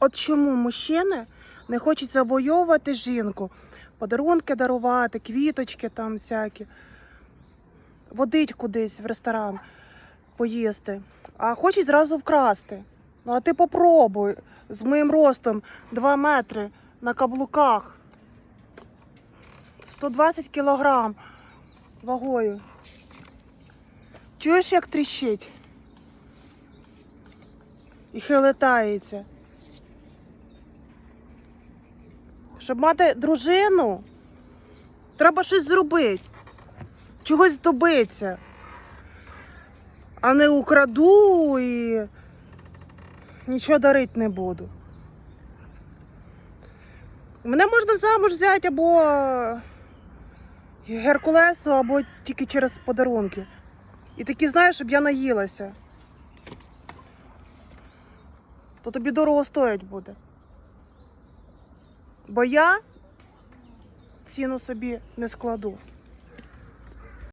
От чому мужчини не хочуть завойовувати жінку, подарунки дарувати, квіточки там всякі, водить кудись в ресторан поїсти, а хочуть зразу вкрасти. Ну а ти попробуй з моїм ростом 2 метри на каблуках. 120 кілограм вагою. Чуєш, як тріщить? І хилитається. Щоб мати дружину, треба щось зробити, чогось добитися. А не украду і нічого дарити не буду. Мене можна замуж взяти або Геркулесу, або тільки через подарунки. І такі, знаєш, щоб я наїлася. То тобі дорого стоять буде. Бо я ціну собі не складу.